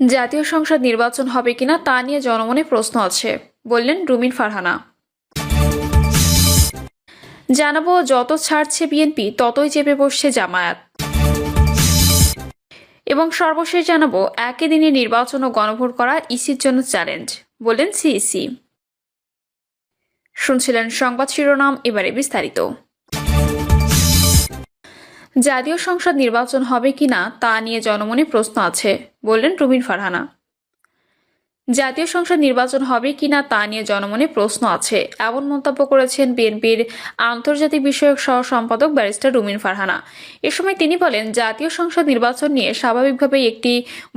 জাতীয় সংসদ নির্বাচন হবে কিনা তা নিয়ে জনমনে প্রশ্ন আছে, বললেন রুমিন ফারহানা। জানাব, যত ছাড়ছে বিএনপি, ততই চেপে বসছে জামায়াত। এবং সর্বশেষ জানাব, একই দিনে নির্বাচন ও গণভোট করা ইসির জন্য চ্যালেঞ্জ, বললেন সিইসি। শুনছিলেন সংবাদ শিরোনাম, এবারে বিস্তারিত। জাতীয় সংসদ নির্বাচন হবে কিনা তা নিয়ে জনমনে প্রশ্ন আছে বললেন রুমিন ফারহানা। জাতীয় সংসদ নির্বাচন হবে কিনা তা নিয়ে জনমনে প্রশ্ন আছে। এমন মন্তব্য করেছেন বিএনপির আন্তর্জাতিক বিষয়ক সহ সম্পাদক ব্যারিস্টার রুমিন ফারহানা। এ সময় তিনি বলেন, জাতীয় সংসদ নির্বাচন নিয়ে স্বাভাবিকভাবেই একটি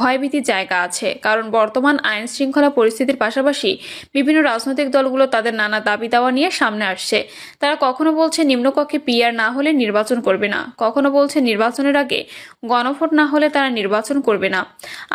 ভয়ভীতি জায়গা আছে, কারণ বর্তমান আইন শৃঙ্খলা পরিস্থিতির পাশাপাশি বিভিন্ন রাজনৈতিক দলগুলো তাদের নানা দাবি দাওয়া নিয়ে সামনে আসছে। তারা কখনো বলছে নিম্নকক্ষে পিআর না হলে নির্বাচন করবে না, কখনো বলছে নির্বাচনের আগে গণভোট না হলে তারা নির্বাচন করবে না,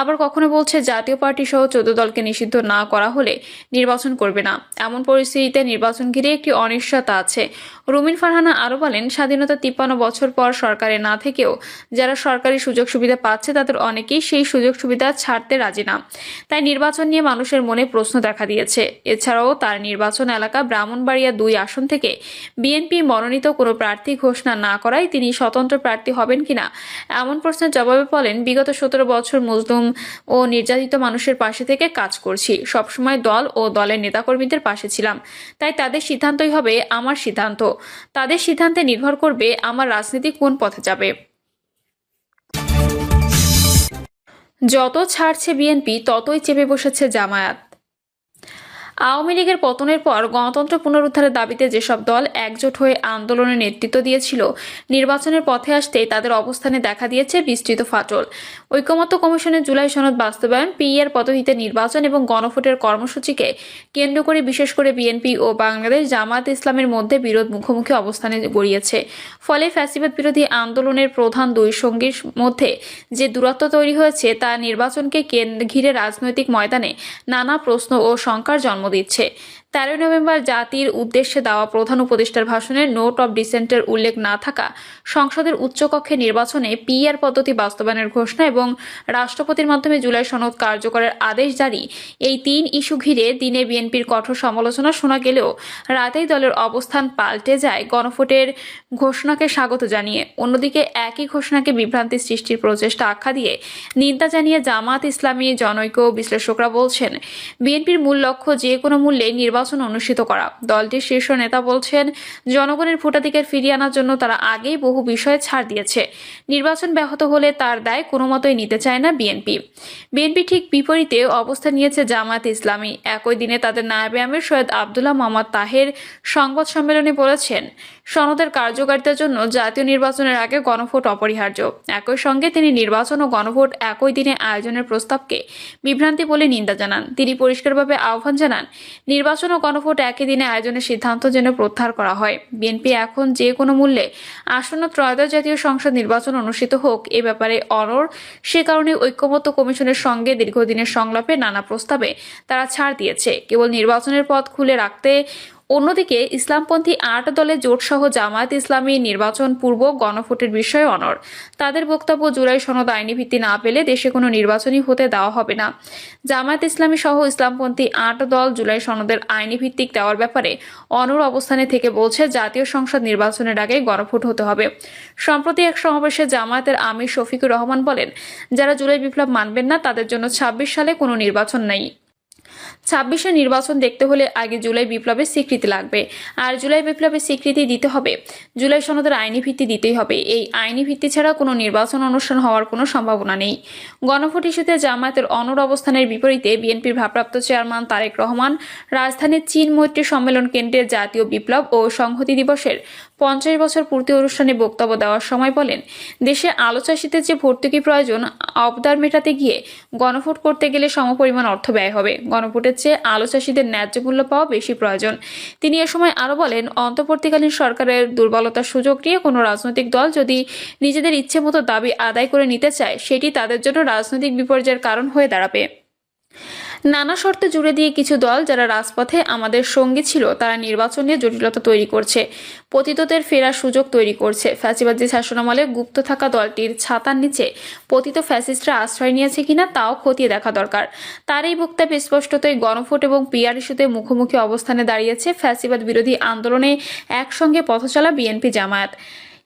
আবার কখনো বলছে জাতীয় পার্টি সহ চোদ্দ দলকে নিষিদ্ধ না করা হলে নির্বাচন করবে না। এমন পরিস্থিতিতে নির্বাচন ঘিরে একটি অনিশ্চয়তা আছে। রুমিন ফারহানা আরও বলেন, স্বাধীনতা তিপ্পান্ন বছর পর সরকারে না থেকেও যারা সরকারি সুযোগ সুবিধা পাচ্ছে, তাদের অনেকেই সেই সুযোগ সুবিধা ছাড়তে রাজি না। তাই নির্বাচন নিয়ে মানুষের মনে প্রশ্ন দেখা দিয়েছে। এছাড়াও তার নির্বাচন এলাকা ব্রাহ্মণবাড়িয়া দুই আসন থেকে বিএনপি মনোনীত কোনো প্রার্থী ঘোষণা না করায় তিনি স্বতন্ত্র প্রার্থী হবেন কিনা, এমন প্রশ্নের জবাবে বলেন, বিগত সতেরো বছর মজলুম ও নির্যাতিত মানুষের পাশে থেকে কাজ করছি। সবসময় দল ও দলের নেতাকর্মীদের পাশে ছিলাম। তাই তাদের সিদ্ধান্তই হবে আমার সিদ্ধান্ত। তাদের সিদ্ধান্তে নির্ভর করবে আমার রাজনীতি কোন পথে যাবে। যত ছাড়ছে বিএনপি, ততই চেপে বসেছে জামায়াত। আওয়ামী লীগের পতনের পর গণতন্ত্র পুনরুদ্ধারের দাবিতে যেসব দল একজোট হয়ে আন্দোলনের নেতৃত্ব দিয়েছিল, নির্বাচনের পথে আসতেই তাদের অবস্থানে দেখা দিয়েছে বিস্তৃত ফাটল। ঐকমত্য কমিশনের জুলাই সনদ বাস্তবায়ন, পিইআর পদ্ধতিতে নির্বাচন এবং গণভোটের কর্মসূচিকে কেন্দ্র করে বিশেষ করে বিএনপি ও বাংলাদেশ জামায়াত ইসলামের মধ্যে বিরোধ মুখোমুখি অবস্থানে গড়িয়েছে। ফলে ফ্যাসিবাদ বিরোধী আন্দোলনের প্রধান দুই সঙ্গীর মধ্যে যে দূরত্ব তৈরি হয়েছে, তা নির্বাচনকে ঘিরে রাজনৈতিক ময়দানে নানা প্রশ্ন ও শঙ্কার জন্ম দিচ্ছে। তেরোই নভেম্বর জাতির উদ্দেশ্যে দেওয়া প্রধান উপদেষ্টার ভাষণে নোট অব ডিসেন্টের উল্লেখ না থাকা সংসদের উচ্চকক্ষে নির্বাচনে পিআর পদ্ধতি বাস্তবায়নের ঘোষণা এবং রাষ্ট্রপতির মাধ্যমে জুলাই সনদ কার্যকরের আদেশ জারি, এই তিন ইস্যু ঘিরে দিনে বিএনপির কঠোর সমালোচনা শোনা গেলেও রাতেই দলের অবস্থান পাল্টে যায় গণভোটের ঘোষণাকে স্বাগত জানিয়ে। অন্যদিকে একই ঘোষণাকে বিভ্রান্তি সৃষ্টির প্রচেষ্টা আখ্যা দিয়ে নিন্দা জানিয়ে জামাত ইসলামী জনৈক বিশ্লেষকরা বলছেন, বিএনপির মূল লক্ষ্য যে কোনো মূল্যে নির্বাচন অনুষ্ঠিত করা। দলটির শীর্ষ নেতা বলছেন, জনগণের ভোটাধিকার ফিরিয়ে আনার জন্য তারা আগেই বহু বিষয়ে ছাড় দিয়েছে। নির্বাচন ব্যাহত হলে তার দায় কোনো মতোই নিতে চায় না বিএনপি। বিএনপি ঠিক বিপরীতে অবস্থান নিয়েছে জামাত ইসলামী। একই দিনে তাদের নায়েবে আমির সৈয়দ আবদুল্লাহ মোহাম্মদ তাহের সংবাদ সম্মেলনে বলেছেন, সনদের কার্যকারিতার জন্য জাতীয় নির্বাচনের আগে গণভোট অপরিহার্য। একই সঙ্গে তিনি নির্বাচন ও গণভোট একই দিনে আয়োজনের প্রস্তাবকে বিভ্রান্তি বলে নিন্দা জানান। তিনি পরিষ্কারভাবে আহ্বান জানান, নির্বাচন ও গণভোট একই দিনে আয়োজনের সিদ্ধান্ত যেন প্রত্যাহার করা হয়। বিএনপি এখন যে কোনো মূল্যে আসন্ন ত্রয়োদশ জাতীয় সংসদ নির্বাচন অনুষ্ঠিত হোক এ ব্যাপারে অনর সে কারণে ঐক্যমত্য কমিশনের সঙ্গে দীর্ঘদিনের সংলাপে নানা প্রস্তাবে তারা ছাড় দিয়েছে। কেবল নির্বাচনের পথ খুলে রাখতে অন্যদিকে ইসলামপন্থী আট দলের জোটসহ জামায়াত ইসলামী নির্বাচন পূর্ব গণভোটের বিষয়ে অনর তাদের বক্তব্য জুলাই সনদ আইনি ভিত্তি না পেলে দেশে কোনো নির্বাচনই হতে দেওয়া হবে না। জামায়াত ইসলামী সহ ইসলামপন্থী আট দল জুলাই সনদের আইনি ভিত্তিক দেওয়ার ব্যাপারে অনর অবস্থানে থেকে বলছে, জাতীয় সংসদ নির্বাচনের আগে গণভোট হতে হবে। সম্প্রতি এক সমাবেশে জামায়াতের আমির শফিকুর রহমান বলেন, যারা জুলাই বিপ্লব মানবেন না, তাদের জন্য ছাব্বিশ সালে কোনো নির্বাচন নেই। ছাব্বিশে নির্বাচন দেখতে হলে আগে জুলাই বিপ্লবের স্বীকৃতি লাগবে। আর জুলাই বিপ্লবের স্বীকৃতি দিতে হবে। জুলাই সনদের আইনি ভিত্তি দিতেই হবে। এই আইনি ভিত্তি ছাড়া কোনো নির্বাচন অনুষ্ঠান হওয়ার কোনো সম্ভাবনা নেই। গণভোট ইস্যুতে জামায়াতের অনর অবস্থানের বিপরীতে বিএনপির ভারপ্রাপ্ত চেয়ারম্যান তারেক রহমান, রাজধানীর চীন মৈত্রী সম্মেলন কেন্দ্রের জাতীয় বিপ্লব ও সংহতি দিবসের পঞ্চাশ বছর পূর্তি অনুষ্ঠানে বক্তব্য দেওয়ার সময় বলেন, দেশে আলো চাষিতে যে ভর্তুকি প্রয়োজন অবদার মেটাতে গিয়ে গণভোট করতে গেলে সমপরিমাণ অর্থ ব্যয় হবে। গণভোটের চেয়ে আলো চাষিদের ন্যায্য মূল্য পাওয়া বেশি প্রয়োজন। তিনি এ সময় আরও বলেন, অন্তর্বর্তীকালীন সরকারের দুর্বলতার সুযোগ নিয়ে কোনো রাজনৈতিক দল যদি নিজেদের ইচ্ছে মতো দাবি আদায় করে নিতে চায়, সেটি তাদের জন্য রাজনৈতিক বিপর্যয়ের কারণ হয়ে দাঁড়াবে। নানা শর্তে জুড়ে দিয়ে কিছু দল যারা রাজপথে আমাদের সঙ্গী ছিল, তারা নির্বাচন নিয়ে জটিলতা তৈরি করছে। পতিতদের ফেরার সুযোগ তৈরি করছে। ফ্যাসিবাদী শাসনামলে গুপ্ত থাকা দলটির ছাতার নিচে পতিত ফ্যাসিস্টরা আশ্রয় নিয়েছে কিনা তাও খতিয়ে দেখা দরকার। তার এই বক্তব্যে স্পষ্টতই গণভোট এবং পিআর ইস্যুতে মুখোমুখি অবস্থানে দাঁড়িয়েছে ফ্যাসিবাদ বিরোধী আন্দোলনে একসঙ্গে পথচলা বিএনপি জামায়াত।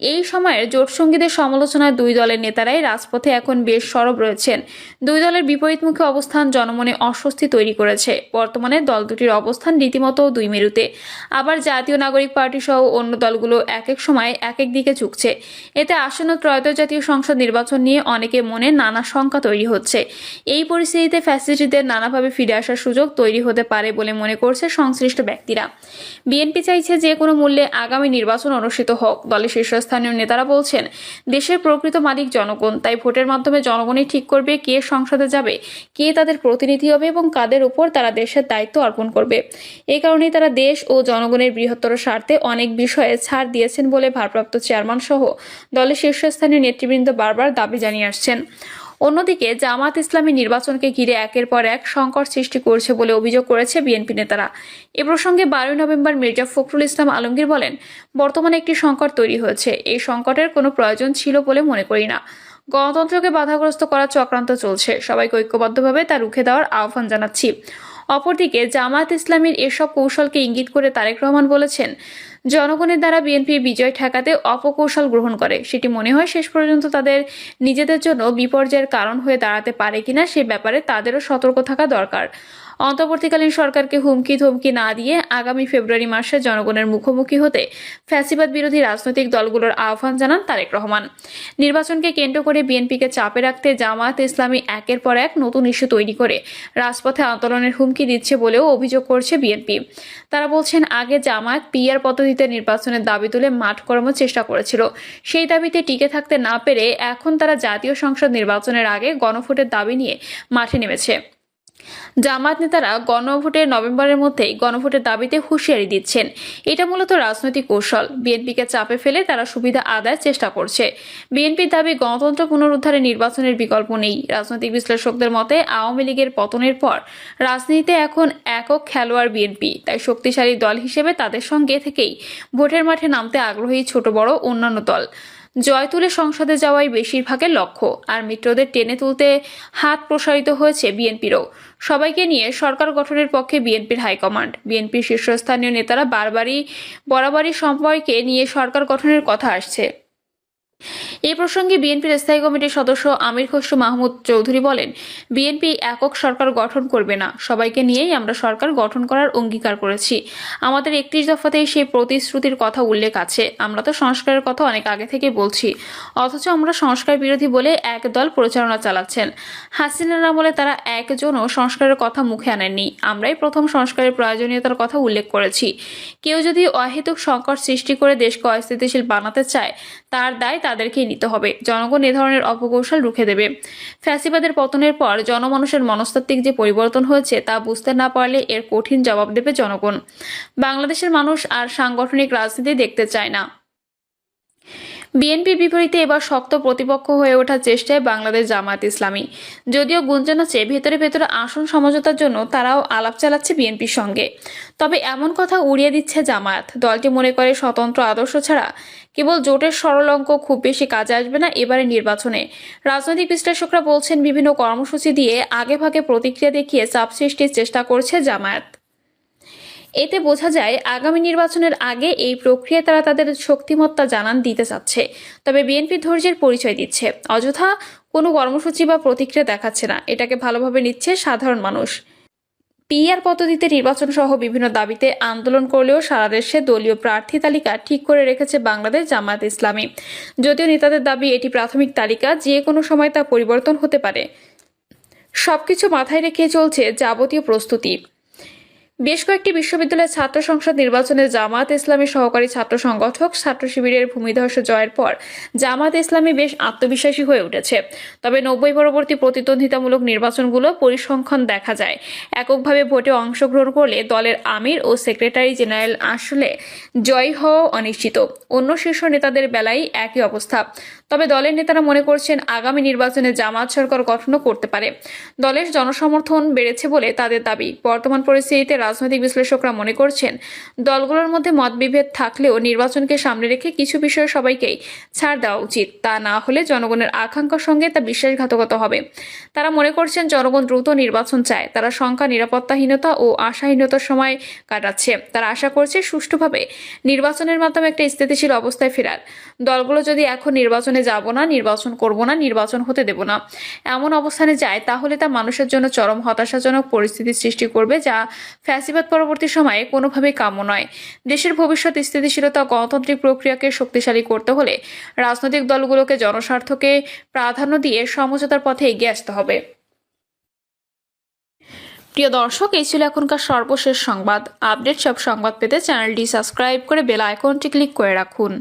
এই সময়ের জোটসঙ্গীদের সমালোচনায় দুই দলের নেতারাই রাজপথে এখন বেশ সরব রয়েছেন। দুই দলের বিপরীতমুখী অবস্থান জনমনে অস্বস্তি তৈরি করেছে। বর্তমানে দল দুটির অবস্থান রীতিমতো দুই মেরুতে। আবার জাতীয় নাগরিক পার্টি সহ অন্য দলগুলো এক এক সময় এক এক দিকে ঝুঁকছে। এতে আসন্ন ত্রয়োদশ জাতীয় সংসদ নির্বাচন নিয়ে অনেকে মনে নানা শঙ্কা তৈরি হচ্ছে। এই পরিস্থিতিতে ফ্যাসিলিটিদের নানাভাবে ফিরে আসার সুযোগ তৈরি হতে পারে বলে মনে করছে সংশ্লিষ্ট ব্যক্তিরা। বিএনপি চাইছে যে কোনো মূল্যে আগামী নির্বাচন অনুষ্ঠিত হোক। দলের শীর্ষস্থানীয় নেতারা বলছেন, দেশের প্রকৃত মালিক জনগণ, তাই ভোটের মাধ্যমে জনগণই ঠিক করবে কে সংসদে যাবে, কে তাদের প্রতিনিধি হবে এবং কাদের উপর তারা দেশের দায়িত্ব অর্পণ করবে। এই কারণে তারা দেশ ও জনগণের বৃহত্তর স্বার্থে অনেক বিষয়ে ছাড় দিয়েছেন বলে ভারপ্রাপ্ত চেয়ারম্যান সহ দলের শীর্ষস্থানীয় নেতৃবৃন্দ বারবার দাবি জানিয়ে আসছেন। অন্যদিকে জামাত ইসলামী নির্বাচনকে ঘিরে একের পর এক সংকট সৃষ্টি করছে বলে অভিযোগ করেছে বিএনপি নেতারা। এ প্রসঙ্গে বারোই নভেম্বর মির্জা ফখরুল ইসলাম আলমগীর বলেন, বর্তমানে একটি সংকট তৈরি হয়েছে। এই সংকটের কোনো প্রয়োজন ছিল বলে মনে করি না। গণতন্ত্রকে বাধাগ্রস্ত করার চক্রান্ত চলছে। সবাইকে ঐক্যবদ্ধভাবে তা রুখে দেওয়ার আহ্বান জানাচ্ছি। অপরদিকে জামায়াত ইসলামীর এসব কৌশলকে ইঙ্গিত করে তারেক রহমান বলেছেন জনগণের দ্বারা বিএনপি বিজয় ঠেকাতে অপকৌশল গ্রহণ করে। সেটি মনে হয় শেষ পর্যন্ত তাদের নিজেদের জন্য বিপর্যয়ের কারণ হয়ে দাঁড়াতে পারে কিনা সে ব্যাপারে তাদেরও সতর্ক থাকা দরকার। অন্তর্বর্তীকালীন সরকারকে হুমকি ধমকি না দিয়ে আগামী ফেব্রুয়ারি মাসে জনগণের মুখোমুখি হতে ফ্যাসিবাদ বিরোধী রাজনৈতিক দলগুলোর আহ্বান জানান তারেক রহমান। নির্বাচনকে কেন্দ্র করে বিএনপিকে চাপে রাখতে জামায়াত ইসলামী একের পর এক নতুন ইস্যু তৈরি করে, রাজপথে আন্দোলনের হুমকি দিচ্ছে বলেও অভিযোগ করছে বিএনপি। তারা বলছেন, আগে জামায়াত পিআর পদ্ধতিতে নির্বাচনের দাবি তুলে মাঠ করানোর চেষ্টা করেছিল। সেই দাবিতে টিকে থাকতে না পেরে এখন তারা জাতীয় সংসদ নির্বাচনের আগে গণভোটের দাবি নিয়ে মাঠে নেমেছে। জামাত নেতারা গণভোটের নভেম্বরের মধ্যেই গণভোটের দাবিতে হুঁশিয়ারি দিচ্ছেন। এটা মূলত রাজনৈতিক কৌশল। বিএনপিকে চাপে ফেলে তারা সুবিধা আদায়ের চেষ্টা করছে। বিএনপির দাবি গণতন্ত্র পুনরুদ্ধারে নির্বাচনের বিকল্প নেই। রাজনৈতিক বিশ্লেষকদের মতে, আওয়ামী লীগের পতনের পর রাজনীতিতে এখন একক খেলোয়াড় বিএনপি। তাই শক্তিশালী দল হিসেবে তাদের সঙ্গে থেকেই ভোটের মাঠে নামতে আগ্রহী ছোট বড় অন্যান্য দল। জয় তুলে সংসদে যাওয়াই বেশিরভাগের লক্ষ্য। আর মিত্রদের টেনে তুলতে হাত প্রসারিত হয়েছে বিএনপিরও। সবাইকে নিয়ে সরকার গঠনের পক্ষে বিএনপির হাইকমান্ড। বিএনপির শীর্ষস্থানীয় নেতারা বারবারই, বরাবরই সম্পর্কে নিয়ে সরকার গঠনের কথা আসছে। এই প্রসঙ্গে বিএনপির স্থায়ী কমিটির সদস্য আমির খসরু মাহমুদ চৌধুরী বলেন, বিএনপি একক সরকার গঠন করবে না। সবাইকে নিয়েই আমরা সরকার গঠন করার অঙ্গীকার করেছি। আমাদের একত্রিশ দফাতেই সেই প্রতিশ্রুতির কথা উল্লেখ আছে। আমরা তো সংস্কারের কথা অনেক আগে থেকে বলছি। অথচ আমরা সংস্কার বিরোধী বলে এক দল প্রচারণা চালাচ্ছেন। হাসিনার আমলে তারা একজনও সংস্কারের কথা মুখে আনেননি। আমরাই প্রথম সংস্কারের প্রয়োজনীয়তার কথা উল্লেখ করেছি। কেউ যদি অহেতুক সংকট সৃষ্টি করে দেশকে অস্থিতিশীল বানাতে চায়, তার দায় তাদেরকেই নিতে হবে। জনগণ এ ধরনের অপকৌশল রুখে দেবে। ফ্যাসিবাদের পতনের পর জনমানুষের মনস্তাত্ত্বিক যে পরিবর্তন হয়েছে তা বুঝতে না পারলে এর কঠিন জবাব দেবে জনগণ। বাংলাদেশের মানুষ আর সাংগঠনিক রাজনীতি দেখতে চায় না। বিএনপির বিপরীতে এবার শক্ত প্রতিপক্ষ হয়ে ওঠার চেষ্টায় বাংলাদেশ জামায়াত ইসলামী। যদিও গুঞ্জন আছে ভেতরে ভেতরে আসন সমঝোতার জন্য তারাও আলাপ চালাচ্ছে বিএনপির সঙ্গে। তবে এমন কথা উড়িয়ে দিচ্ছে জামায়াত। দলটি মনে করে স্বতন্ত্র আদর্শ ছাড়া কেবল জোটের সরল অঙ্ক খুব বেশি কাজে আসবে না এবারে নির্বাচনে। রাজনৈতিক বিশ্লেষকরা বলছেন, বিভিন্ন কর্মসূচি দিয়ে আগেভাগে প্রতিক্রিয়া দেখিয়ে চাপ সৃষ্টির চেষ্টা করছে জামায়াত। এতে বোঝা যায় আগামী নির্বাচনের আগে এই প্রক্রিয়ায় তারা তাদের শক্তিমত্তা জানান দিতে চাচ্ছে। তবে বিএনপি ধৈর্যের পরিচয় দিচ্ছে। অযথা কোনো কর্মসূচি বা প্রতিক্রিয়া দেখাচ্ছে না। এটাকে ভালোভাবে নিচ্ছে সাধারণ মানুষ। পিআর পদ্ধতিতে নির্বাচন সহ বিভিন্ন দাবিতে আন্দোলন করলেও সারা দেশে দলীয় প্রার্থী তালিকা ঠিক করে রেখেছে বাংলাদেশ জামায়াত ইসলামী। যদিও নেতাদের দাবি এটি প্রাথমিক তালিকা, যে কোনো সময় তা পরিবর্তন হতে পারে। সবকিছু মাথায় রেখে চলছে যাবতীয় প্রস্তুতি। বেশ কয়েকটি বিশ্ববিদ্যালয়ের ছাত্র সংসদ নির্বাচনে জামাত ইসলামী সহকারী ছাত্র সংগঠক ছাত্র শিবিরের ভূমিধস জয়ের পর জামাত ইসলামী বেশ আত্মবিশ্বাসী হয়ে উঠেছে। তবে নব্বই পরবর্তী প্রতিদ্বন্দ্বিতামূলক নির্বাচনগুলো পরিসংখ্যান দেখা যায়। এককভাবে ভোটে অংশগ্রহণ করলে দলের আমির ও সেক্রেটারি জেনারেল আসলে জয় হওয়া অনিশ্চিত। অন্য শীর্ষ নেতাদের বেলায় একই অবস্থা। তবে দলের নেতারা মনে করছেন আগামী নির্বাচনে জামাত সরকার গঠনও করতে পারে। দলের জনসমর্থন বেড়েছে বলে তাদের দাবি। বর্তমান পরিস্থিতিতে রাজনৈতিক বিশ্লেষকরা মনে করছেন, দলগুলোর মধ্যে মতবিভেদ থাকলেও নির্বাচনকে সামনে রেখে কিছু বিষয়ে সবাইকেই ছাড় দেওয়া উচিত। তা না হলে জনগণের আকাঙ্ক্ষার সঙ্গে তা বিশ্বাসঘাতকতা হবে। তারা মনে করছেন, জনগণ দ্রুত নির্বাচন চায়। তারা সংখ্যা, নিরাপত্তাহীনতা ও আশাহীনতার সময় কাটাচ্ছে। তারা আশা করছে, সুষ্ঠুভাবে নির্বাচনের মাধ্যমে একটা স্থিতিশীল অবস্থায় ফেরার। দলগুলো যদি এখন নির্বাচনে যাব না, নির্বাচন করব না, নির্বাচন হতে দেব না, এমন অবস্থানে যায়, তাহলে তা মানুষের জন্য চরম হতাশাজনক পরিস্থিতির সৃষ্টি করবে, যা ফ্যাসিবাদ পরবর্তী সময়ে কোনোভাবেই কাম্য নয়। দেশের ভবিষ্যৎ স্থিতিশীলতা, গণতান্ত্রিক প্রক্রিয়াকে শক্তিশালী করতে হলে রাজনৈতিক দলগুলোকে জনস্বার্থকে প্রাধান্য দিয়ে সমঝোতার পথে এগিয়ে আসতে হবে। প্রিয় দর্শক, এই ছিল এখনকার সর্বশেষ সংবাদ। আপডেট সব সংবাদ পেতে চ্যানেলটি সাবস্ক্রাইব করে বেল আইকনটি ক্লিক করে রাখুন।